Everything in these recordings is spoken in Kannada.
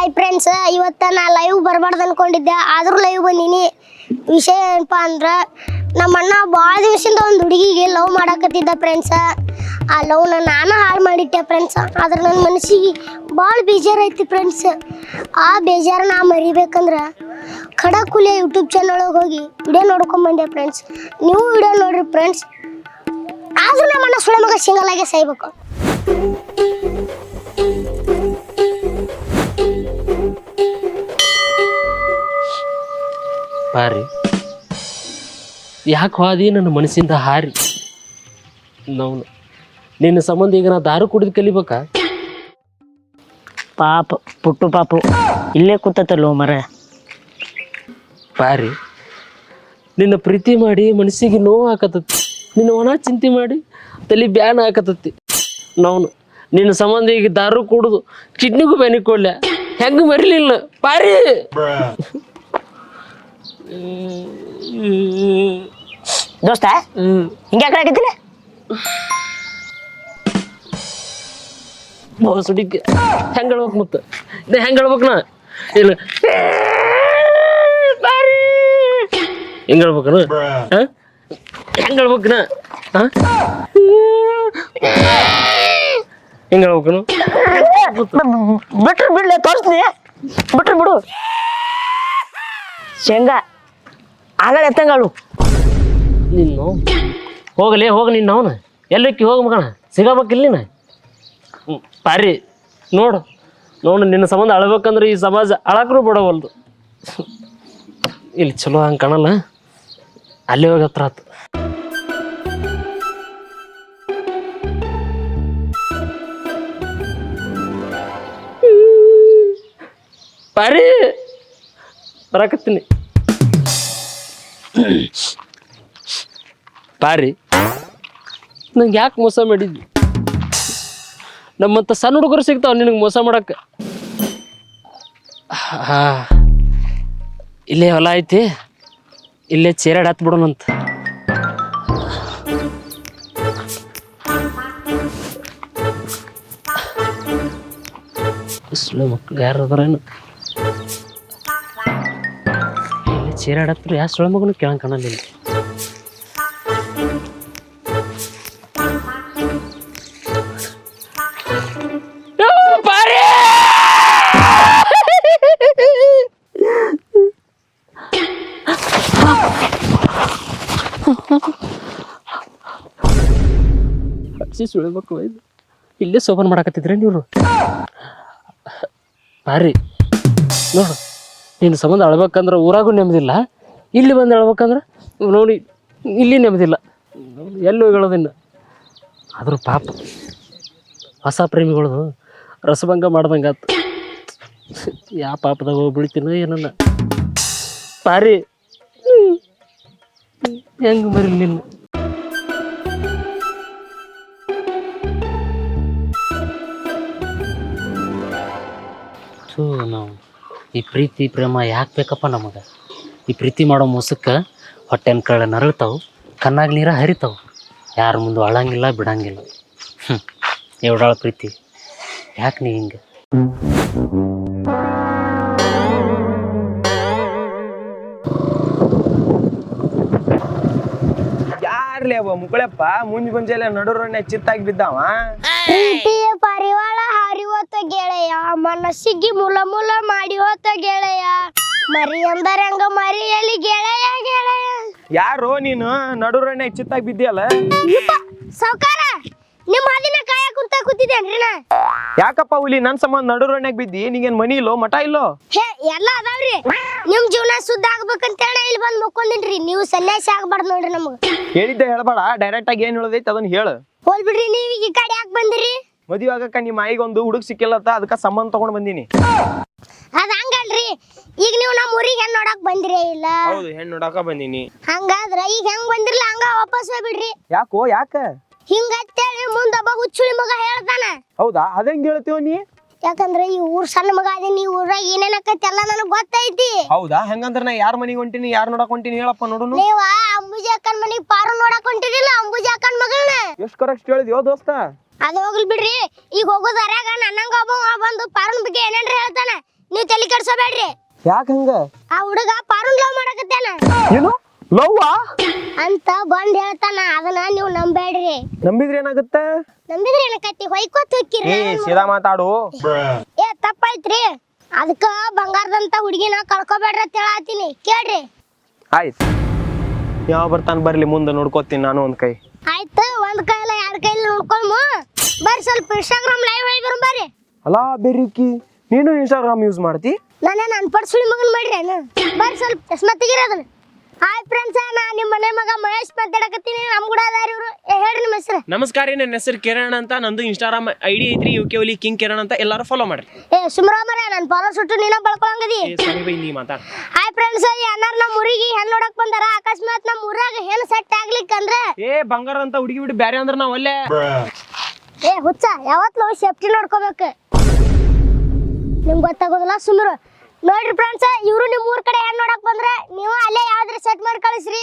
ಹಾಯ್ ಫ್ರೆಂಡ್ಸ್ ಇವತ್ತು ನಾ ಲೈವ್ ಬರಬಾರ್ದು ಅನ್ಕೊಂಡಿದ್ದೆ. ಆದರೂ ಲೈವ್ ಬಂದೀನಿ. ವಿಷಯ ಏನಪ್ಪ ಅಂದ್ರೆ ನಮ್ಮ ಅಣ್ಣ ಭಾಳ ದಿವಸದಿಂದ ಒಂದು ಹುಡುಗಿಗೆ ಲವ್ ಮಾಡಾಕತ್ತಿದ್ದ ಫ್ರೆಂಡ್ಸ ಆ ಲವ್ನ ನಾನು ಹಾಳು ಮಾಡಿಟ್ಟೆ ಫ್ರೆಂಡ್ಸ್ ಆದ್ರೆ ನನ್ನ ಮನಸ್ಸಿಗೆ ಭಾಳ ಬೇಜಾರೈತಿ ಫ್ರೆಂಡ್ಸ್ ಆ ಬೇಜಾರು ನಾ ಮರಿಬೇಕಂದ್ರೆ ಖಡಕುಲಿಯ ಯೂಟ್ಯೂಬ್ ಚಾನಲ್ ಒಳಗೆ ಹೋಗಿ ವಿಡಿಯೋ ನೋಡ್ಕೊಂಬಂದೆ ಫ್ರೆಂಡ್ಸ್ ನೀವು ವಿಡಿಯೋ ನೋಡ್ರಿ ಫ್ರೆಂಡ್ಸ್ ಆದರೂ ನಮ್ಮ ಅಣ್ಣ ಸುಳ್ಳ ಮಗ ಸಿಂಗಲ್ ಆಗಿ ಸಾಯ್ಬೇಕು. ಪಾರಿ ಯಾಕೆ ಹೋದಿ ನನ್ನ ಮನಸ್ಸಿಂದ ಹಾರಿ? ನಾವು ನಿನ್ನ ಸಂಬಂಧ ಈಗ ನಾ ದಾರು ಕುಡಿದು ಕಲಿಬೇಕಾ? ಪಾಪ ಪುಟ್ಟು ಪಾಪು. ಇಲ್ಲೇ ಕೂತತ್ತಲ್ಲೋ ಮರ. ಪಾರಿ ನಿನ್ನ ಪ್ರೀತಿ ಮಾಡಿ ಮನಸ್ಸಿಗೆ ನೋವು ಹಾಕತತ್ತಿ. ನಿನ್ನ ಒಣ ಚಿಂತೆ ಮಾಡಿ ತಲೆ ಬ್ಯಾನ್ ಹಾಕತತ್ತಿ. ನಾವು ನಿನ್ನ ಸಂಬಂಧ ಈಗ ದಾರು ಕುಡಿದು ಕಿಡ್ನಿಗೂ ಬೆನಿ ಕೊಡ್ಲ ಹೆಂಗೆ ಮರಿಲಿಲ್ಲ? ಪಾರಿ ದೋಸ್ತ? ಹಿಂಗೆ ಯಾಕೆ ಆಗತ್ತಿಲ್ಲ ಬೋಸಡಿಕೆ ಹೆಂಗೆ ಹೇಳ್ಬೇಕು ಮತ್ತೆ? ಇದೇ ಹೆಂಗೆ ಹೇಳ್ಬೇಕು ನಾ? ಇಲ್ಲ. ಬಾರಿ. ಹೆಂಗೆ ನಾ? ಹಾಂ? ಹೆಂಗೆ ಹೇಳ್ಬೇಕು ನಾ? ಹಾಂ? ಹೆಂಗೆ ಹೇಳ್ಬೇಕನು ಬಿಟ್ರು ಬಿಡ್ಲೆ ತೋರಿಸ್ತೀನಿ. ಬಿಟ್ರು ಬಿಡು. ಶೇಂಗಾ. ಆಗಲ್ಲ ಎತ್ತಂಗಳು ನಿನ್ನು? ಹೋಗಲಿ, ಹೋಗ ನಿನ್ನ ಅವನು. ಎಲ್ಲಕ್ಕೆ ಹೋಗ ಮಗಣ ಸಿಗಬೇಕಿಲ್ಲ ನೀನು? ಪಾರಿ. ನೋಡು ನೋಡು, ನಿನ್ನ ಸಂಬಂಧ ಅಳಬೇಕಂದ್ರೆ ಈ ಸಮಾಜ ಅಳಕ್ರು ಬಿಡವಲ್ದು. ಇಲ್ಲಿ ಚಲೋ ಹಂಗೆ ಕಾಣಲ್ಲ? ಅಲ್ಲಿ ಹೋಗಿ ಹತ್ರ ಆತು. ಪಾರಿ, ಬರಾಕತ್ತೀನಿ. ಪಾರಿ ನಂಗೆ ಯಾಕೆ ಮೋಸ ಮಾಡಿದ್ವಿ ನಮ್ಮಂತ ಸಣ್ಣ ಹುಡುಗರು ಸಿಗ್ತಾವ ನಿನಗೆ ಮೋಸ ಮಾಡಕ್ಕೆ ಇಲ್ಲೇ ಹೊಲ ಐತಿ. ಇಲ್ಲೇ ಚೇರಾಡ್ ಹತ್ ಬಿಡೋಣಂತ ಮಕ್ಳು ಯಾರು ಅದಾರೇನು? ಯಾ ಯಾವ ಸುಳ್ಳು ಮಗನು ಕೇಳಂಗ್ ಕಾಣಲಿಲ್ಲ ಸುಳಿಬೇಕು ಇಲ್ಲೇ ಸೋಪನ್ ಮಾಡಕತ್ತಿದ್ರೆ ನೀವು ಬಾರಿ. ನೋಡು. ನಿನ್ನ ಸಂಬಂಧ ಅಳ್ಬೇಕಂದ್ರೆ ಊರಾಗೂ ನೆಮ್ಮದಿಲ್ಲ. ಇಲ್ಲಿ ಬಂದು ಅಳ್ಬೇಕಂದ್ರೆ ನೋಡಿ, ಇಲ್ಲಿ ನೆಮ್ಮದಿಲ್ಲ. ಎಲ್ಲಿ ಹೋಗಿ ಹೇಳೋದಿನ್ನ ಆದರೂ ಪಾಪ, ಹೊಸ ಪ್ರೇಮಿಗಳದು, ರಸಭಂಗ ಮಾಡ್ದಂಗೆ ಯಾವ ಪಾಪದಾಗ ಹೋಗಿ ಬೀಳ್ತೀನೋ ಏನನ್ನ. ಪಾರಿ. ಹೆಂಗೆ ಬರಲಿ ನಿನ್ನ? ಸೊ ನಾವು. ಈ ಪ್ರೀತಿ, ಪ್ರೇಮ ಯಾಕೆ ಬೇಕಪ್ಪ ನಮಗೆ? ಈ ಪ್ರೀತಿ ಮಾಡೋ ಮೋಸಕ್ಕೆ ಹೊಟ್ಟೆನ ಕಳ್ಳ ನರಳ್ತಾವೆ, ಕಣ್ಣಾಗ ನೀರ ಹರಿತಾವೆ. ಯಾರ ಮುಂದೆ ಅಳಂಗಿಲ್ಲ, ಬಿಡಂಗಿಲ್ಲ. ಹ್ಞೂ ಎವಡಾಳ ಪ್ರೀತಿ? ಯಾಕೆ ನೀ ಹಿಂಗೆ? ಯಾರ್ಲಿ ಅವ ಮುಕ್ಕಳಪ್ಪ ಮುಂಜ್ ಮುಂಜಾನೆ ನಡು ಚಿತ್ತಾಗಿ ಬಿದ್ದಾವ? ಪ್ರೀತಿಯ ಪರಿವಾಳ ಹಾರಿ ಹೋತ ಗೆಳೆಯ ಮನಸ್ಸಿಗೆ ಮುಲ ಮುಲ ಮಾಡಿ ಹೋತ ಗೆಳೆಯ ಮರಿ ಅಂದರಂಗ ಮರಿಯಲಿ ಗೆಳೆಯ ಗೆಳೆಯ. ಯಾರೋ ನೀನು? ನಡು ರೋಡ್ನ್ಯಾಗ ಚಿತ್ತಾಗಿ ಬಿದ್ದಿಯಲ್ಲ? ಸೌಕಾರ ನಿಮ್ಮ ಹಾದಿನ ಕೂತಿದ್ದೆ ಕೂತಿದ್ದೇನ್ರಿ ನಾ? ಯಾಕಪ್ಪ ಹುಲಿ ನನ್ ಸಂಬಂಧ ನಡು ರೋಡ್ನ್ಯಾಗ ಬಿದ್ದಿ ನಿಂಗೇನ್ ಮನಿ ಇಲ್ಲೋ ಮಠ ಇಲ್ಲೋ? ಹೇ ಎಲ್ಲ ಅದಾವ್ರಿ. ನಿಮ್ ಜೀವನ ಶುದ್ಧ ಆಗ್ಬೇಕಂತ ಹೇಳಿ ಇಲ್ಲಿ ಬಂದ್ ಮುಕ್ಕೊಂಡಿನ್ರಿ. ನೀವು ಸನ್ಯಾಸಿ ಆಗ್ಬಾರ್ದು ನೋಡ್ರಿ ನಮಗ. ಹೇಳಿದ್ದೆ ಹೇಳ್ಬೇಡ ಡೈರೆಕ್ಟ್ ಆಗಿ ಏನ್ ಹೇಳೋದೈತಿ ಅದನ್ನ ಹೇಳು. ಹೋಲ್ ಬಿಡ್ರಿ ನೀವ್ ಈ ಕಡೆ ಯಾಕೆ ಬಂದಿರಿ? ಮದುವೆ ಆಗಕ್ಕ ನಿಮ್ಮ ಆಯಿಗೆ ಒಂದು ಹುಡುಗ ಸಿಕ್ಕಿಲ್ಲತ್ತ ಅದಕ್ಕ ಸಂಬಂಧ ತಗೊಂಡ್ ಬಂದಿನಿ. ಅದ ಹಂಗಲ್ರಿ. ಈಗ ನೀವು ನಮ್ಮ ಊರಿಗೆ ಹೆಣ್ ನೋಡಕ್ ಬಂದಿರೇ ಇಲ್ಲ? ಹೌದು ಹೆಣ್ಣು ನೋಡಾಕ ಬಂದಿನಿ. ಹಂಗಾದ್ರ ಈಗ ಹೆಂಗ್ ಬಂದಿರ್ಲ ಹಂಗ ವಾಪಸ್ ಹೋಗ್ಬಿಡ್ರಿ. ಯಾಕೋ ಯಾಕ? ಹಿಂಗತ್ತೇಳಿ ಮುಂದೊಬ್ಬ ಹುಚ್ಚುಳಿ ಮಗ ಹೇಳ್ತಾನ. ಹೌದಾ? ಅದೆಂಗ್ ಹೇಳ್ತೀವ ನೀ? ಯಾಕಂದ್ರೆ ಈ ಊರ್ ಸಣ್ಣ ಮಗ ಅದೇ ನೀ ಊರಾಗ ಏನೇನ್ ಆಕೈತಿ ಎಲ್ಲ ನನಗ್ ಗೊತ್ತೈತಿ. ಹೌದಾ? ಹಂಗಂದ್ರ ನಾ ಯಾರ ಮನಿಗೆ ಹೊಂಟಿನಿ ಯಾರ್ ನೋಡಕ್ ಹೊಂಟಿನಿ ಹೇಳಪ್ಪ ನೋಡುನು. ನೀವ ಅಂಬುಜಿ ಅಕ್ಕನ ಮನಿಗ್ ಪಾರು ನೋಡಕ್ ಹೊಂಟಿರಿಲ್ಲ ಅಂಬುಜಿ ಅಕ್ಕನ ಮಗಳನ್ನ ಎಷ್ಟ್ ಕರೆಕ್ಟ್ ಹೇಳಿದ್ಯೋ ದೋಸ್ತ? ಅದು ಹೋಗ್ಲಿ ಬಿಡ್ರಿ. ಈಗ ಹೋಗೋದ್ ಅರ್ಯಾಗ ನನ್ನಂಗ ಒಬ್ಬ ಬಂದು ಪಾರುನ್ ಬಗ್ಗೆ ಏನೇನ್ರ ಹೇಳ್ತಾನ. ನೀವ್ ತಲೆ ಕೆಡ್ಸೋಬೇಡ್ರಿ ಯಾಕ ಹಂಗ? ಆ ಹುಡುಗ ಪಾರುನ್ ಲವ್ ಮಾಡಕತ್ತಾನ. ಏನು? ಲವ್ವಾ? ಅಂತ ಬಂದ್ ಹೇಳ್ತಾನ ಅದನ್ನ ನೀವು ನಂಬೇಡ್ರಿ ನಂಬಿದ್ರೆ ಏನಾಗುತ್ತೆ? ನಂಬಿದ್ರೆ ಏನಕತ್ತಿ ಹೊಯ್ಕೋತ್ ಏ ಸೀದಾ ಮಾತಾಡು. ಏ ತಪ್ಪಾಯ್ತ್ರಿ. ಅದಕ್ಕ ಬಂಗಾರದಂತ ಹುಡುಗಿನ ಕಳ್ಕೊಬೇಡ್ರಿ ಅಂತ ಹೇಳತ್ತೀನಿ ಕೇಳ್ರಿ. ಆಯ್ತು. ಯಾವ ಬರ್ತಾನ ಬರ್ಲಿ ಮುಂದೆ ನೋಡ್ಕೋತೀನಿ ನಾನು ಒಂದ್ ಕೈ. ಆಯ್ತು ಒಂದ್ ಕೈಲ ಎರಡ್ ಕೈಲಿ ನೋಡ್ಕೊಳ್ಮು. ಬರ್ರಿ ಸ್ವಲ್ಪ ಇನ್ಸ್ಟಾಗ್ರಾಮ್ ಲೈವ್ ಹೋಗಿ ಬರೋಣ ಬರ್ರಿ. ಅಲ್ಲ ಬೆರಿಕಿ ನೀನು ಇನ್ಸ್ಟಾಗ್ರಾಮ್ ಯೂಸ್ ಮಾಡ್ತಿ? ನಾನೇ ನನ್ನ ಪಡ್ಸುಳಿ ಮಗನ್ ಮಾಡ್ರಿ ಏನು ಬರ್ರಿ ಸ್ವಲ್ಪ ಚಸ್ಮಾ ತೆಗೀರಿ ಅದನ್ನ. ಹಾಯ್ ಫ್ರೆಂಡ್ಸ್ ನಾನು ನಿಮ್ಮ ಮನೆ ಮಗ ಮಹೇಶ್ ಮಾತಾಡಕತ್ತೀನಿ. ನಮ್ ಕೂಡ ಅದಾರ ಇವರು. ಹೇಳ್ರಿ ನಿಮ್ಮ ಹೆಸರು? ನಮಸ್ಕಾರ ರೀ ನನ್ನ ಹೆಸರು ಕಿರಣ್ ಅಂತ. ನಂದು ಇನ್ಸ್ಟಾಗ್ರಾಮ್ ಐ ಡಿ ಐತ್ರಿ ಯು ಕೆ ಒಲಿ ಕಿಂಗ್ ಕಿರಣ್ ಅಂತ. ಎಲ್ಲರೂ ಫಾಲೋ ಮಾಡ್ರಿ. ಏ ಸುಮ್ರಾಮರ ನನ್ನ ಫಾಲೋ ಸುಟ್ಟು ನೀನ ಬಳ್ಕೊಳಂಗದಿ? ಏ ಸಾರಿ ಬೈ ನೀ ಮಾತಾಡ ಹಾಯ್ ಫ್ರೆಂಡ್ಸ್ ಈ ಅಣ್ಣಾರ್ ನಮ್ಮ ಊರಿಗೆ ಹೆಣ್ಣು ನೋಡಕ್ ಬಂದಾರ. ಅಕಸ್ಮಾತ್ ನಮ್ಮ ಊರಾಗ ಹೆಣ್ಣು ಸೆಟ್ ಆಗ್ಲಿಕ್ಕಂದ್ರ ಏ ಬಂಗಾರ ಅಂತ ಹುಡುಗಿ ಬಿಟ್ಟು ಬ್ಯಾರೆ ಅಂದ್ರೆ ನಾವು ಅಲ್ಲೇ. ಏ ಹುಚ್ಚ ಯಾವತ್ತು ಸೇಫ್ಟಿ ನೋಡ್ಕೋಬೇಕು. ನಿಮ್ಗೆ ಗೊತ್ತಾಗೋದಿಲ್ಲ ಸುಮ್ರು ನೋಡ್ರಿ ಫ್ರೆಂಡ್ಸ್ ಇವರು ನಿಮ್ಮ ಊರ್ ಕಡೆ ಹೆಣ್ಣು ನೋಡಕ್ ಬಂದ್ರೆ ನೀವು ಅಲ್ಲೇ ಯಾವ್ದ್ರ ಸೆಟ್ ಮಾಡಿ ಕಳಿಸ್ರಿ.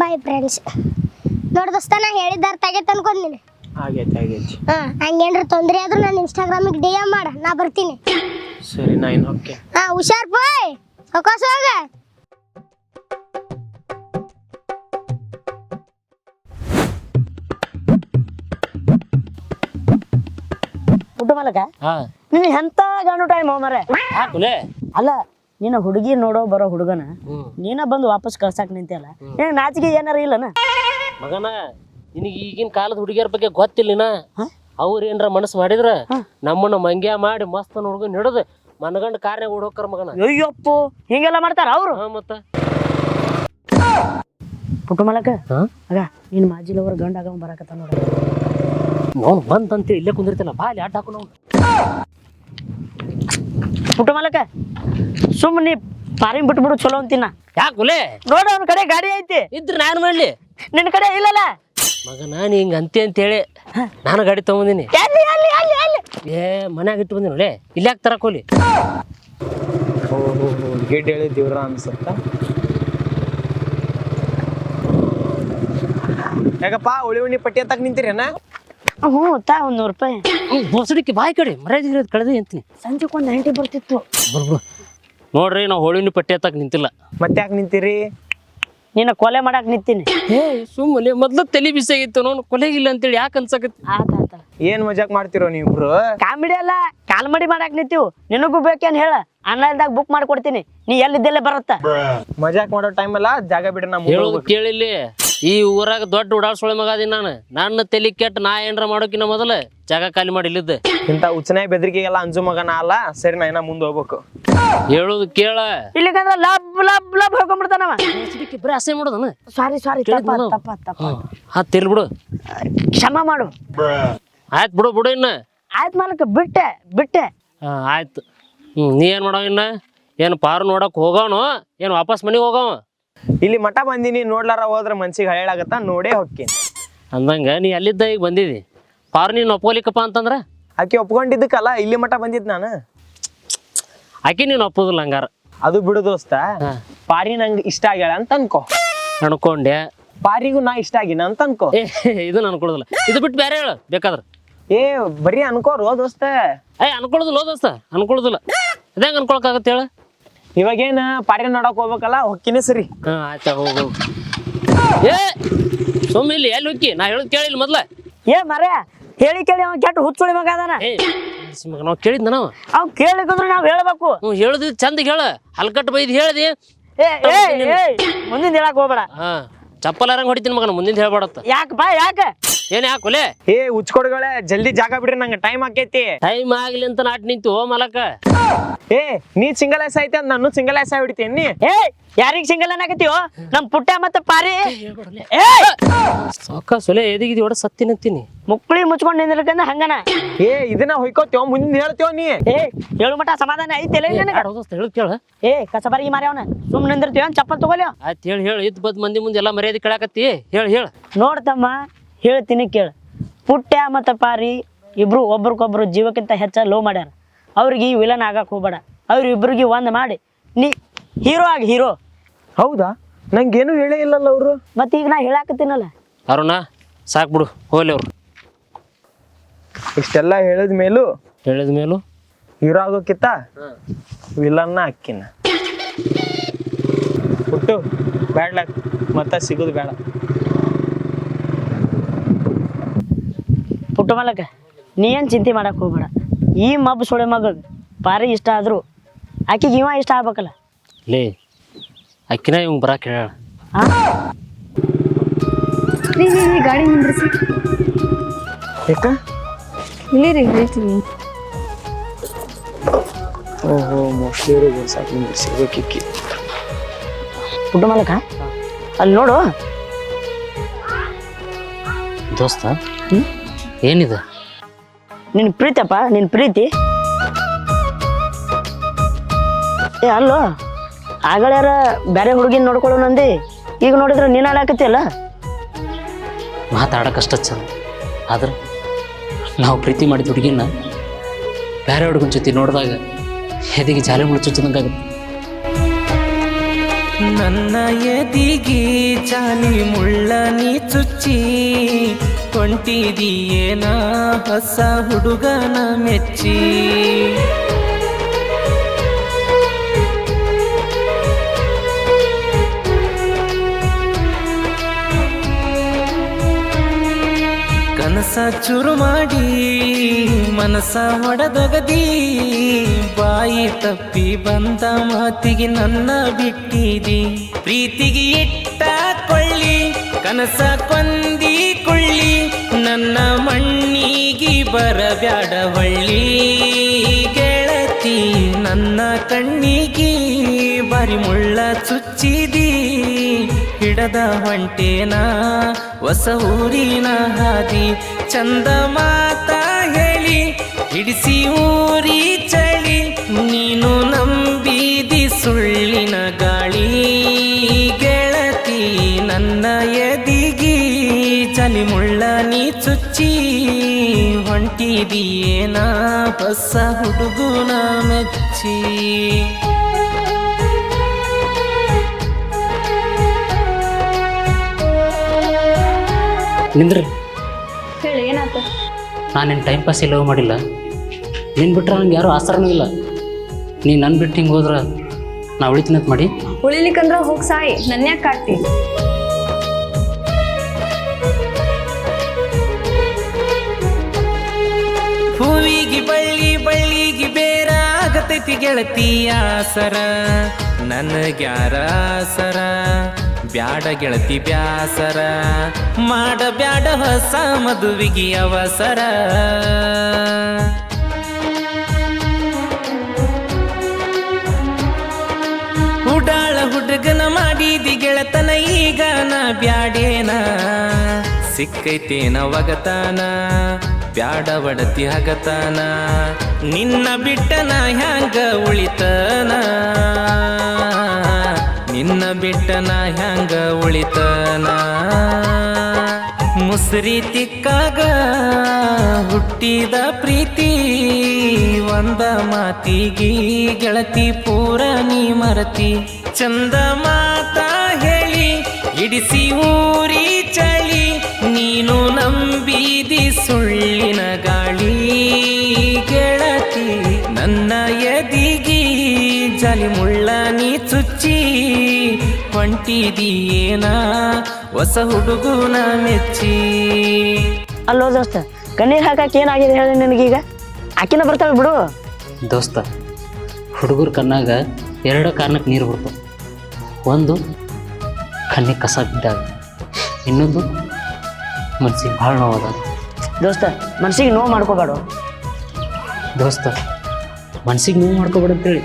ಬಾಯ್ ಫ್ರೆಂಡ್ಸ್ ನೋಡ್ ದೋಸ್ತ ನಾ ಹೇಳಿದ್ದಾರ ತೆಗೆತ್ ಅನ್ಕೊಂದಿನಿ ಆಗೈತಿ ಆಗೈತಿ. ಹಾ ಹಂಗೇನ್ರ ತೊಂದ್ರೆ ಆದ್ರೂ ನಾನು ಇನ್ಸ್ಟಾಗ್ರಾಮಿಗೆ ಡಿ ಎಂ ಮಾಡ ನಾ ಬರ್ತೀನಿ. ಸರಿ ನಾ ಇನ್ನು ಓಕೆ ಹಾ ಹುಷಾರ್ ಬಾಯ್ ಅವಕಾಶ ಹೋಗ. ಊಟ ಮಾಡಕ ಹಾ. ನೀನು ಎಂತ ಗಂಡು ಟೈಮ್ ಹೋಮರೆ ಯಾಕುಲೆ ಅಲ್ಲ ನಿನ್ನ ಹುಡುಗಿ ನೋಡೋ ಬರೋ ಹುಡುಗನ ನೀನ ಬಂದು ವಾಪಸ್ ಕಳ್ಸಾಕ್ ನಿಂತಿಯಲ್ಲ? ಏನ್ ನಾಚಿಕೆ ಏನಾರ ಇಲ್ಲನ? ಮಗನ ನಿನಗೆ ಈಗಿನ ಕಾಲದ ಹುಡುಗಿಯರ ಬಗ್ಗೆ ಗೊತ್ತಿಲ್ಲಿನ? ಅವ್ರ ಏನಾರ ಮನಸ್ಸು ಮಾಡಿದ್ರ? ನಮ್ಮನ್ನ ಮಂಗ್ಯ ಮಾಡಿ ಮಸ್ತ್ ಹುಡುಗನ್ ಹಿಡಿದು ಮನಗಂಡ ಕಾರ್ನಾಗ ಹೋಗ್ತಾರ ಮಗನ. ಅಯ್ಯಪ್ಪು ಹಿಂಗೆಲ್ಲ ಮಾಡ್ತಾರ ಅವ್ರು? ಮತ್ತ. ಪುಟ್ಟ ಮಲಕ ಅಗ ಆಗ ಮಾಜಿ ಮಾಜಿಲವ್ರ ಗಂಡ ಆಗ ಬರಾಕತ್ತ ನೋಡ. ಬಂತಂತೆ ಬಂತಂತೇಳಿ ಇಲ್ಲೇ ಕುಂದಿರ್ತಿಲ್ಲ. ಬಾ ಅಲ್ಲಿ ಅಡ್ಡ ಹಾಕು ನಾವು ಪುಟ್ಟ ಮಲಕ? ಸುಮ್ಮನೆ ಪಾರಿಂಗ್ ಬಿಟ್ಬಿಡು ಚಲೋ ಅಂತಿನ. ಯಾಕುಲೆ ನೋಡ ಅವ್ನ ಕಡೆ ಗಾಡಿ ಐತಿ. ಇದ್ರ ನಾನು ಮಾಡ್ಲಿ. ನಿನ್ ಕಡೆ ಇಲ್ಲಲ್ಲ? ಮಗ ನಾನು ಹಿಂಗ ಅಂತೆ ಅಂತೇಳಿ ನಾನು ಗಾಡಿ ತಗೊಂಬಂದಿನಿ. ಎಲ್ಲಿ ಅಲ್ಲಿ ಅಲ್ಲಿ ಅಲ್ಲಿ ಏ ಮನ್ಯಾಗ ಇಟ್ಟು ಬಂದಿನಿ ಒಳ್ಳೆ ಇಲ್ಲಾಕ್ ತರ ಕೋಲಿ ಗಿಡ್ ಹೇಳಿ ದೇವ್ರ ಅನ್ಸುತ್ತ ಯಾಕಪ್ಪ ಉಳಿ ಉಣ್ಣಿ ಪಟ್ಟಿ ಹತ್ತಕ್ ನಿಂತಿರೇನ ಹ್ಞೂ ತಾ ಒಂದು ನೂರು ರೂಪಾಯಿ. ಬೋಸಡಿಕೆ ಬಾಯಿ ಕಡೆ ಮರ್ಯಾದಿರೋದು ಕಳೆದು ಅಂತೀನಿ ಸಂಜೆಗೆ ಒಂದು ನೈಂಟಿ ಬರ್ತಿತ್ತು. ಬರ್ಬಿಡು ನೋಡ್ರಿ ನಾವು ಹೋಳಿನ ಪಟ್ಟಿ ಹತ್ತಕ್ ನಿಂತಿಲ್ಲ. ಮತ್ತೆ ಯಾಕೆ ನಿಂತಿರಿ? ನಿನ್ನ ಕೊಲೆ ಮಾಡಕ್ ನಿಂತೀನಿ. ಏ ಸುಮ್ಮನೆ ಮೊದ್ಲು ತಲೆ ಬಿಸಿ ಆಗಿತ್ತು ನೋಡು ಕೊಲೆಗಿಲ್ಲ ಅಂತೇಳಿ ಯಾಕೆ ಅನ್ಸಕತ್ ಆತ ಆತ ಏನ್ ಮಜಾಕ್ ಮಾಡ್ತಿರೋ ನೀವಿಬ್ರು? ಕಾಮಿಡಿ ಅಲ್ಲ ಕಾಲ್ಮಡಿ ಮಾಡಕ್ ನಿಂತೀವ್. ನಿನಗೂ ಬೇಕೇನ್ ಹೇಳ? ಆನ್ಲೈನ್ದಾಗ ಬುಕ್ ಮಾಡ್ಕೊಡ್ತೀನಿ. ನೀ ಎಲ್ಲಿದ್ದೆಲ್ಲ ಬರುತ್ತ? ಮಜಾಕ್ ಮಾಡೋ ಟೈಮ್ ಅಲ್ಲ ಜಾಗ ಬಿಡ್ರಿ ನಮ್ಗೆ ಮುಂದೆ ಹೇಳೋದು. ಕೇಳಿಲ್ಲಿ. ಈ ಊರಾಗ ದೊಡ್ಡ ಉಡಾಳ್ಸೊಳೆ ಮಗ ಅದೀನಿ ನಾನು. ನನ್ನ ತಲೆ ಕೆಟ್ಟ ನಾ ಏನ್ರ ಮಾಡೋಕಿನ ಮೊದಲು ಜಾಗ ಖಾಲಿ ಮಾಡಿ ಇಲ್ಲಿದ್ದೆ. ಇಂಥ ಉಚ್ಚನಾಯ ಬೆದರಿಕೆಗೆಲ್ಲ ಅಂಜು ಮಗನ ಅಲ್ಲ ಸರಿ ನಾ ಇನ್ನ ಮುಂದೆ ಹೋಗ್ಬೇಕು. ಹೇಳುದು ಕೇಳ. ಇಲ್ಲಿ ಲಬ್ ಲಬ್ ಲಬ್ ಅಸೆ ಮಾಡೋದನ ಸಾರಿ ಸಾರಿ ತಪ್ಪ ತಪ್ಪ ತಪ್ಪ ಹಾ ತಿರ್ಲಿ ಬಿಡು. ಕ್ಷಮ ಮಾಡು. ಆಯ್ತು ಬಿಡು ಬಿಡು ಇನ್ನ. ಆಯ್ತು ಮಾಲಕ ಬಿಟ್ಟೆ ಬಿಟ್ಟೆ. ಹಾ ಆಯ್ತು. ಹ್ಞೂ ನೀ ಏನು ಮಾಡೋ ಇನ್ನ? ಏನು ಪಾರು ನೋಡಕ್ ಹೋಗೋನು ಏನು ವಾಪಸ್ ಮನೆಗೆ ಹೋಗವ ಇಲ್ಲಿ ಮಠ ಬಂದಿನಿ ನೋಡ್ಲಾರ ಹೋದ್ರೆ ಮನ್ಸಿಗೆ ಹಳ್ಳಾಗತ್ತ ನೋಡೇ ಹೊಕ್ಕೇನಿ. ಅಂದಂಗ ನೀ ಅಲ್ಲಿದ್ದ ಈಗ ಬಂದಿದಿ. ಪಾರು ನೀನು ಒಪ್ಕೋಲಿಕ್ಕಪ್ಪ ಅಂತಂದ್ರ? ಆಕೆ ಒಪ್ಕೊಂಡಿದ್ದಕ್ಕಲ್ಲ ಇಲ್ಲಿ ಮಠ ಬಂದಿದ್ ನಾನು. ಆಕೆ ನೀನು ಒಪ್ಪೋದಿಲ್ಲ ಹಂಗಾರ. ಅದು ಬಿಡು ದೋಸ್ತ. ಪಾರಿ ನಂಗೆ ಇಷ್ಟ ಆಗ್ಯಾಳ ಅಂತ ಅನ್ಕೋ ಅನ್ಕೊಂಡೆ. ಪಾರಿಗೂ ನಾ ಇಷ್ಟ ಆಗಿನ ಅಂತ ಅನ್ಕೋ ಏ ಇದು ಅನ್ಕೊಳ್ಳೋದಿಲ್ಲ ಇದು ಬಿಟ್ಟು ಬೇರೆ ಹೇಳು ಬೇಕಾದ್ರೆ. ಏ ಬರೀ ಅನ್ಕೋರು ದೋಸ್ತ. ಏ ಅನ್ಕೊಳ್ಳೋದಿಲ್ಲ ಹೋ ದೋಸ್ತ. ಅನ್ಕೊಳ್ಳೋದಿಲ್ಲ. ಅದಂಗ ಅನ್ಕೊಳಕಾಗತ್ತೆ ಹೇಳು. ಇವಾಗೇನ ಪಾಡಿಗೆ ನೋಡಕ್ ಹೋಗ್ಬೇಕಲ್ಲ ಹೊಕ್ಕಿನೇ ಸರಿ. ಹಾಂ ಆಯ್ತಾ ಹೋಗು ಹೋಗು. ಏ ಸುಮ್ಮ ಇಲ್ಲಿ ಎಲ್ಲಿ ಹುಕ್ಕಿ? ನಾ ಹೇಳುದ್ ಕೇಳಿಲ್ಲ ಮೊದ್ಲ. ಏ ಮರ ಹೇಳಿ ಕೇಳಿ ಅವ್ ಕೆಟ್ಟ ಹುಚ್ಚುಳಿ ಮಗ ಅದಾನ. ಏ ನಾವು ಕೇಳಿದ್ನ ನಾವು? ಅವ್ ಕೇಳಿದ್ರು ನಾವ್ ಹೇಳ್ಬೇಕು. ಹ್ಞೂ ಹೇಳುದು ಚಂದ ಹೇಳ. ಹಲ್ಕಟ್ಟು ಬೈದ್ ಹೇಳ್ದಿ. ಏ ಏ ಏ ಮುಂದಿನ ಹೇಳಕ್ ಹೋಗ್ಬೇಡ. ಹಾ ಚಪ್ಪಲ್ ಹರಂಗ್ ಹೊಡಿತೀನಿ ಮಗನ ಮುಂದಿನ ಹೇಳ್ಬಾಡತ್ತ ಯಾಕ ಬಾ ಯಾಕ? ಏನ್ ಕುಲೆ ಏ ಉಚ್ಕೊಡ್ಗಳೇ ಜಲ್ದಿ ಜಾಗ ಬಿಡ್ರಿ ನಂಗೆ ಟೈಮ್ ಆಕೈತಿ. ಟೈಮ್ ಆಗ್ಲಿ ಅಂತ ನಾಟ್ ನಿಂತು ಓ ಮಲಕ. ಏ ನೀ ಸಿಂಗಲ್ ಐಸ್ ಐತೆ ಅಂತ ನಾನು ಸಿಂಗಲ್ ಐಸ್ ಆಗ್ಬಿಡ್ತೀನಿ ನೀ ಏ ಯಾರಿಗ್ ಸಿಂಗಲ್ ಅನ್ನಕತ್ತೀವೋ ನಮ್ ಪುಟ್ಟ ಮತ್ತೆ ಪಾರಿ. ಏ! ಸಾಕ ಸುಲೆ ಎದಿಗಿದಿ ಹೊಡ ಸತ್ತಿನಂತೀನಿ ಮುಕ್ಳಿ ಮುಚ್ಕೊಂಡ್ ನಿಂದಿರ್ಕಂದ ಹಂಗನ. ಏ ಇದನ್ನ ಹೊಯ್ಕೋತೀವ ಮುಂದೆ ಹೇಳ್ತೇವ ನೀ? ಏ ಹೇಳು ಮಟ ಸಮಾಧಾನ ಐತಿಲ್ಲ ಹೇಳು ಕೇಳು. ಏ ಕಸಬಾರಿಗೆ ಮಾರ್ಯಾವನ. ಸುಮ್ ನಿಂದಿರ್ತೀವ ಚಪ್ಪಲ್ ತಗೋಲಿಯೋ ಆಯ್ತು ಹೇಳಿ ಹೇಳು ಇದ್ ಬದ್ ಮಂದಿ ಮುಂದೆ ಎಲ್ಲ ಮರ್ಯಾದೆ ಕೇಳಾಕತ್ತಿ. ಹೇಳು ಹೇಳು. ನೋಡ್ತಮ್ಮ ಹೇಳ್ತೀನಿ ಕೇಳು. ಪುಟ್ಟ ಮತ್ತು ಪಾರಿ ಇಬ್ಬರು ಒಬ್ರಿಗೊಬ್ರು ಜೀವಕ್ಕಿಂತ ಹೆಚ್ಚ ಲೋ ಮಾಡ್ಯಾರ. ಅವ್ರಿಗೆ ಈ ವಿಲನ್ ಆಗಕ್ಕೆ ಹೋಗ್ಬೇಡ. ಅವ್ರಿಬ್ರಿಗೆ ಒಂದು ಮಾಡಿ. ನೀ ಹೀರೋ ಆಗಿ ಹೀರೋ ಹೌದಾ? ನಂಗೇನು ಹೇಳೇ ಇಲ್ಲಲ್ಲ ಅವರು. ಮತ್ತೆ ಈಗ ನಾ ಹೇಳಾಕತ್ತೀನಲ್ಲ? ಅರುಣ ಸಾಕ್ ಬಿಡು. ಹೋಗ್ಲಿ ಅವ್ರು. ಇಷ್ಟೆಲ್ಲ ಹೇಳಿದ ಮೇಲೂ ಹೇಳಿದ ಮೇಲೂ? ಹೀರೋ ಆಗೋಕ್ಕಿತ್ತ ವಿಲನ್ನ ಅಕ್ಕಿನ. ಹುಟ್ಟು. ಬ್ಯಾಡ್ಲಾಕ್ ಮತ್ತೆ ಸಿಗೋದು ಬೇಡ. ಪುಟ್ಟ ಮಲಕ ನೀ ಏನು ಚಿಂತೆ ಮಾಡಕ್ಕೆ ಹೋಗ್ಬೇಡ. ಈ ಮಬ್ಬು ಸೊಳೆ ಮಗ ಭಾರಿ ಇಷ್ಟ ಆದರೂ ಆಕಿಗೆ ಇವ ಇಷ್ಟ ಆಗ್ಬೇಕಲ್ಲ. ಲೇ ಅಕ್ಕಿನ ಇವಂಗೆ ಬರಕ್ಕೆ ಹೇಳ. ರೀ ರೀ ರೀ ಗಾಡಿ ನಿಂದ್ರಿಸಿ. ಯಾಕ ಇಲ್ಲಿ ರೀ ಹೇಳ್ತೀನಿ ಓಹೋ ಮೋಸ್ಟ್ಲಿ ಸಾಕು ನಿಂದ್ರಿಸಿ ಸಿಗ್ಬೇಕಿಕ್ಕಿ ಪುಟ್ಟ ಮಲಕ ಅಲ್ಲಿ ನೋಡು. ದೋಸ್ತ? ಏನಿದೆ? ನಿನ್ ಪ್ರೀತಪ್ಪ ನಿನ್ ಪ್ರೀತಿ? ಏ ಅಲ್ಲೋ ಆಗಳಾರ ಬೇರೆ ಹುಡುಗಿನ ನೋಡ್ಕೊಳ್ಳೋಣ ಅಂದಿ ಈಗ ನೋಡಿದ್ರೆ ನೀನು ಅಲ್ಲ ಮಾತಾಡಕಷ್ಟ ಚಂದ. ಆದ್ರೆ ನಾವು ಪ್ರೀತಿ ಮಾಡಿದ ಹುಡುಗಿನ ಬೇರೆ ಹುಡುಗನ ಜೊತೆ ನೋಡಿದಾಗ ಎದಿಗೆ ಜಾಲಿ ಮುಳುಚುಚ್ಚದಂಗಾಗುತ್ತೆ ನನ್ನ ಎದಿಗೆ ಜಾಲಿ ಮುಳ್ಳ ನೀ ಚುಚ್ಚಿ ಕೊಂಟಿದೀಯೇನ ಹೊಸ ಹುಡುಗನ ಮೆಚ್ಚಿ. ಕನಸ ಚುರು ಮಾಡಿ, ಮನಸ ಹೊಡೆದಗದಿ ಬಾಯಿ ತಪ್ಪಿ ಬಂದ ಮಾತಿಗೆ ನನ್ನ ಬಿಟ್ಟಿದಿ. ಪ್ರೀತಿಗೆ ಇಟ್ಟ ಕೊಳ್ಳಿ ಕನಸ ಕೊಂದಿ ನನ್ನ ಮಣ್ಣಿಗೆ ಬರಬ್ಯಾಡ ಹೊಳ್ಳಿ ಗೆಳತಿ, ನನ್ನ ಕಣ್ಣಿಗೆ ಬಾರಿ ಮುಳ್ಳ ಚುಚ್ಚಿದಿ. ಹಿಡದ ಹೊಂಟೇನ ಹೊಸ ಊರಿನ ಹಾದಿ, ಚಂದ ಮಾತ ಹೇಳಿ, ಹಿಡಿಸಿ ಊರಿ ಚಳಿ, ನೀನು ನಂಬಿದಿ ಸುಳ್ಳಿನ ನೀ ಚುಚ್ಚಿ ಹೊಂಟಿದಿಯೇನ ಬಸ್ಸ ಹುಡುಗುನ ಮೆಚ್ಚಿ. ನಿಂದ್ರಿ. ಹೇಳಿ ಏನಾತ ನಾನು ನಿನ್ನ ಟೈಮ್ ಪಾಸ್ ಲವ್ ಮಾಡಿಲ್ಲ. ನಿನ್ನ ಬಿಟ್ರೆ ನಂಗೆ ಯಾರೂ ಆಸರನೂ ಇಲ್ಲ. ನೀ ನನ್ನ ಬಿಟ್ಟು ಹಿಂಗೆ ಹೋದ್ರೆ ನಾ ಉಳಿತೀನಂತ ಮಾಡಿ. ಉಳಿಲಿಕ್ಕಂದ್ರೆ ಹೋಗಿ ಸಾಯಿ. ನನ್ಯಾಕೆ ಕಾಡ್ತಿ ಹೂವಿಗೆ ಬಳ್ಳಿ ಬಳ್ಳಿಗಿ ಬೇರ ಆಗತೈತಿ ಗೆಳತಿಯ ಸರ ನನಗ್ಯಾರ ಸರ ಬ್ಯಾಡ ಗೆಳತಿ ಬ್ಯಾಸರ. ಮಾಡ ಬ್ಯಾಡ ಹೊಸ ಮದುವಿಗೆ ಅವಸರ. ಹುಡಾಳ ಹುಡುಗನ ಮಾಡಿದಿ ಗೆಳತನ ಈಗ ನಾ ಬ್ಯಾಡೇನ. ಸಿಕ್ಕೈತೇನ ಒಗತಾನ. ಬ್ಯಾಡ ಬಡತಿ ನಿನ್ನ ಬಿಟ್ಟನ ಹ್ಯಾಂಗ ಉಳಿತನ? ನಿನ್ನ ಬಿಟ್ಟನ ಹ್ಯಾಂಗ ಉಳಿತನ? ಮುಸ್ರಿ ತಿಕ್ಕಾಗ ಹುಟ್ಟಿದ ಪ್ರೀತಿ ಒಂದ ಮಾತಿಗಿ ಗೆಳತಿ ಪೂರ ನೀ ಮರತಿ. ಚಂದ ಮಾತಾ ಹೇಳಿ, ಇಡಿಸಿ ಊರಿ ಚಳಿ ಸುಳ್ಳಿನ ಗಾಳಿ ಕೆಳಕಿ ನನ್ನ ಎದಿಗಿ ಜಲಿ ಮುಳ್ಳ ನೀ ಚುಚ್ಚಿ ಹೊಂಟಿದೀಯೇನ? ಹೊಸ ಹುಡುಗುನ ಮೆಚ್ಚಿ. ಅಲ್ಲೋ ದೋಸ್ತ ಕಣ್ಣೀರ್ ಹಾಕಕ್ಕೆ ಏನಾಗಿದೆ ಹೇಳಿ ನಿನಗೀಗ? ಆಕಿನ ಬರ್ತಾಳೆ ಬಿಡು. ದೋಸ್ತ ಹುಡುಗರು ಕಣ್ಣಾಗ ಎರಡು ಕಾರಣಕ್ಕೆ ನೀರು ಬರ್ತವೆ ಒಂದು ಕಣ್ಣಿಗೆ ಕಸ ಬಿದ್ದಾಗ. ಇನ್ನೊಂದು ಮನಸ್ಸಿಗೆ ಭಾಳ ನೋವಾದಾಗ ದೋಸ್ತ ಮನ್ಸಿಗೆ ನೋವು ಮಾಡ್ಕೋಬೇಡ. ದೋಸ್ತ ಮನ್ಸಿಗೆ ನೋವು ಮಾಡ್ಕೋಬೇಡ ಅಂತೇಳಿ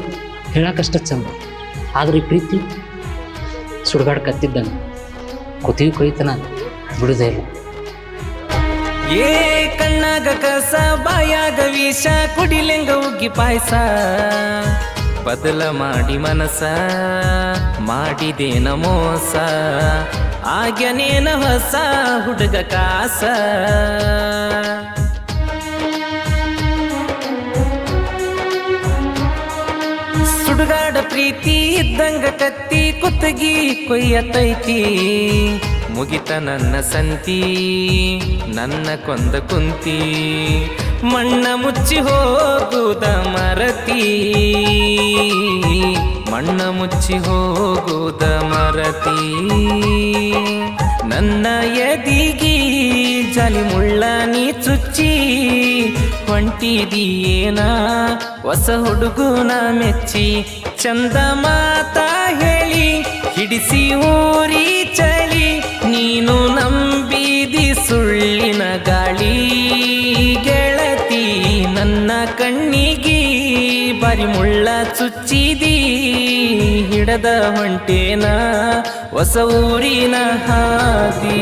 ಹೇಳೋಕ್ಕಷ್ಟ ಚಂದ. ಆದ್ರೆ ಈ ಪ್ರೀತಿ ಸುಡುಗಾಡು ಕತ್ತಿದ್ದಂಗೆ ಕುತಿಯು ಕೊಯ್ತನ ಬಿಡುದೇ ಇಲ್ಲ. ಏ ಕಣ್ಣಾಗ ಕಸ ಬಾಯಾಗ ವಿಷ ಕುಡಿಲೆಂಗ ಉಗ್ಗಿ ಪಾಯಸ. ಬದಲ ಮಾಡಿ ಮನಸ ಮಾಡಿದೇನ ಮೋಸ. ಆಗ್ಯನೇನ ಹೊಸ ಹುಡುಗ ಕಾಸ. ಸುಡುಗಾಡ ಪ್ರೀತಿ ಇದ್ದಂಗ ಕತ್ತಿ ಕುತ್ತಗಿ ಕೊಯ್ಯತೈತಿ. ಮುಗಿತ ನನ್ನ ಸಂತಿ, ನನ್ನ ಕೊಂದ ಕುಂತಿ. ಮಣ್ಣ ಮುಚ್ಚಿ ಹೋಗುದ ಮರತಿ. ಮೌನ ಮುಚ್ಚಿ ಹೋಗುದ ಮರತಿ. ನನ್ನ ಎದಿಗಿ ಜಲಿ ಮುಳ್ಳ ನೀ ಚುಚ್ಚಿ ಹೊಂಟಿದೀಯೇನ ಹೊಸ ಹುಡುಗುನ ಮೆಚ್ಚಿ. ಚಂದ ಮಾತ ಹೇಳಿ, ಹಿಡಿಸಿ ಊರಿ ಚಳಿ, ನೀನು ನಂಬಿದಿ ಸುಳ್ಳಿನ ಗಾಳಿ. ಗೆಳತಿ ನನ್ನ ಕಣ್ಣಿಗೆ ಬರಿ ಮುಳ್ಳ ಚುಚ್ಚಿದಿ ಹಿಡದ ಹೊಂಟೇನ ಹೊಸ ಊರಿನ ಹಾದಿ.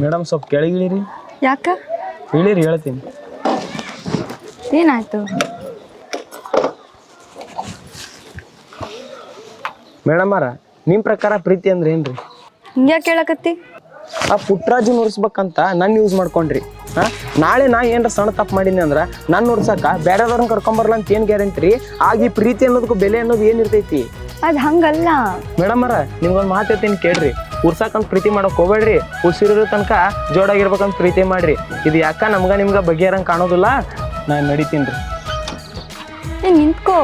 ಮೇಡಮ್ ಸ್ವಲ್ಪ ಕೆಳಗಿಳಿರಿ ಯಾಕ? ಇಳಿರಿ ಹೇಳ್ತೀನಿ. ಏನಾಯ್ತು? ಮೇಡಮರ ನಿಮ್ಮ ಪ್ರಕಾರ ಪ್ರೀತಿ ಅಂದ್ರೆ ಏನ್ರಿ? ಹಿಂಗ್ಯಾಕೆ ಕೇಳಕತ್ತಿ ಆ ಪುಟ್ರಾಜು ಉರಿಸ್ಬೇಕಂತ ನನ್ನ ಯೂಸ್ ಮಾಡ್ಕೊಂಡ್ರಿ. ಹಾ? ನಾಳೆ ನಾ ಏನ್ರ ಸಣ್ಣ ತಪ್ಪು ಮಾಡೀನಿ ಅಂದ್ರ ನನ್ನ ನುಡ್ಸಕ್ಕ ಬೇರೆದವ್ರನ್ನ ಕರ್ಕೊಂಬರ್ಲ ಅಂತ ಏನು ಗ್ಯಾರಂಟಿ ರೀ ಆಗ ಈ ಪ್ರೀತಿ ಅನ್ನೋದಕ್ಕೂ ಬೆಲೆ ಅನ್ನೋದು ಏನಿರ್ತೈತಿ ಅದು ಹಂಗಲ್ಲ. ಮೇಡಮರ ನಿಮ್ಗೊಂದು ಮಾತು ಹೇಳ್ತೀನಿ ಕೇಳ್ರಿ. ಉರ್ಸಾಕಂತ ಪ್ರೀತಿ ಮಾಡಕ್ ಹೋಗ್ಬೇಡ್ರಿ. ಉಸಿರಿರೋ ತನಕ ಜೋಡಾಗಿರ್ಬೇಕಂತ ಪ್ರೀತಿ ಮಾಡ್ರಿ. ಇದು ಯಾಕ ನಮ್ಗ ನಿಮ್ಗ ಬಗೆಹರಂಗ್ ಕಾಣೋದಿಲ್ಲ? ನಾನು ನಡಿತೀನಿ ರೀ. ನಿಂತ್ಕೋ.